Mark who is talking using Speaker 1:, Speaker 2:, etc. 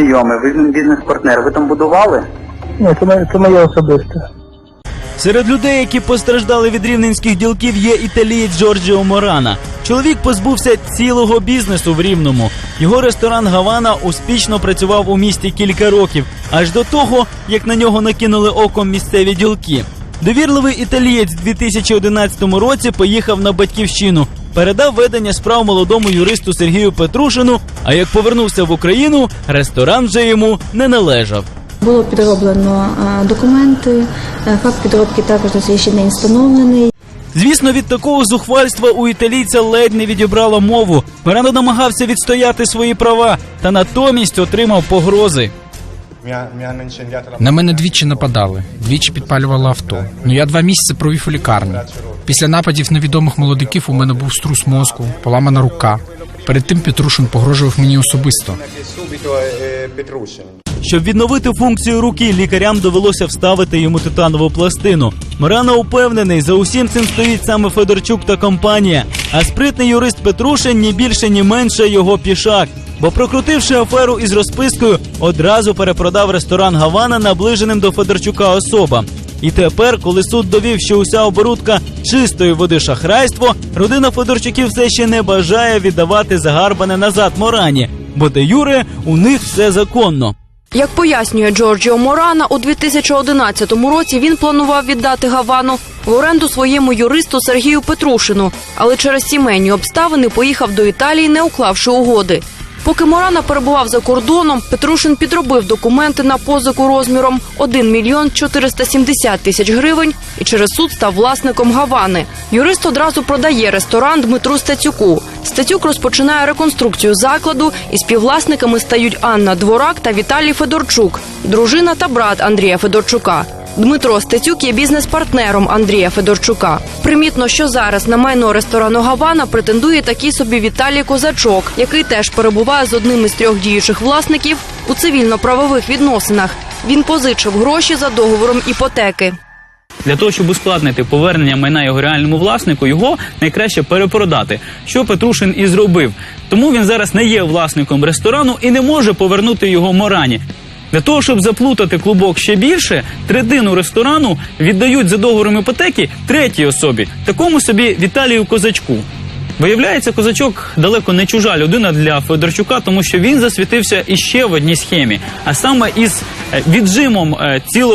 Speaker 1: знайомий, ви з ним бізнес-партнер. Ви там будували?
Speaker 2: Ні, це, моє- це моє особисте.
Speaker 3: Серед людей, які постраждали від рівненських ділків, є італієць Джорджіо Морана. Чоловік позбувся цілого бізнесу в Рівному. Його ресторан Гавана успішно працював у місті кілька років, аж до того, як на нього накинули оком місцеві ділки. Довірливий італієць в 2011 році поїхав на батьківщину, передав ведення справ молодому юристу Сергію Петрушину. А як повернувся в Україну, ресторан вже йому не належав.
Speaker 4: Було підроблено документи. е, Факт підробки також на сьогоднішній день встановлений.
Speaker 3: Звісно, від такого зухвальства у італійця ледь не відібрало мову. Мирано намагався відстояти свої права, та натомість отримав погрози.
Speaker 5: На мене двічі нападали, двічі підпалювали авто. Ну я два місяці провів у лікарні. Після нападів невідомих молодиків у мене був струс мозку, поламана рука. Перед тим Петрушин погрожував мені особисто.
Speaker 3: Щоб відновити функцію руки, лікарям довелося вставити йому титанову пластину. Мирана упевнений, за усім цим стоїть саме Федорчук та компанія. А спритний юрист Петрушин ні більше, ні менше його пішак. Бо прокрутивши аферу із розпискою, одразу перепродав ресторан Гавана наближеним до Федорчука особам. І тепер, коли суд довів, що уся оборудка чистої води шахрайство, родина Федорчуків все ще не бажає віддавати загарбане назад Морані, бо де Юре у них все законно.
Speaker 6: Як пояснює Джорджіо Морана, у 2011 році він планував віддати Гавану в оренду своєму юристу Сергію Петрушину, але через сімейні обставини поїхав до Італії, не уклавши угоди. Поки Морана перебував за кордоном, Петрушин підробив документи на позику розміром 1 мільйон 470 тисяч гривень і через суд став власником Гавани. Юрист одразу продає ресторан Дмитру Стецюку. Стецюк розпочинає реконструкцію закладу, і співвласниками стають Анна Дворак та Віталій Федорчук, дружина та брат Андрія Федорчука. Дмитро Стецюк є бізнес-партнером Андрія Федорчука. Примітно, що зараз на майно ресторану Гавана претендує такий собі Віталій Козачок, який теж перебуває з одним із трьох діючих власників у цивільно-правових відносинах. Він позичив гроші за договором іпотеки.
Speaker 7: Для того, щоб ускладнити повернення майна його реальному власнику, його найкраще перепродати, що Петрушин і зробив. Тому він зараз не є власником ресторану і не може повернути його морані. Для того, щоб заплутати клубок ще більше, третину ресторану віддають за договором іпотеки третій особі, такому собі Віталію Козачку. Виявляється, козачок далеко не чужа людина для Федорчука, тому що він засвітився іще в одній схемі, а саме із е, віджимом е, цілого.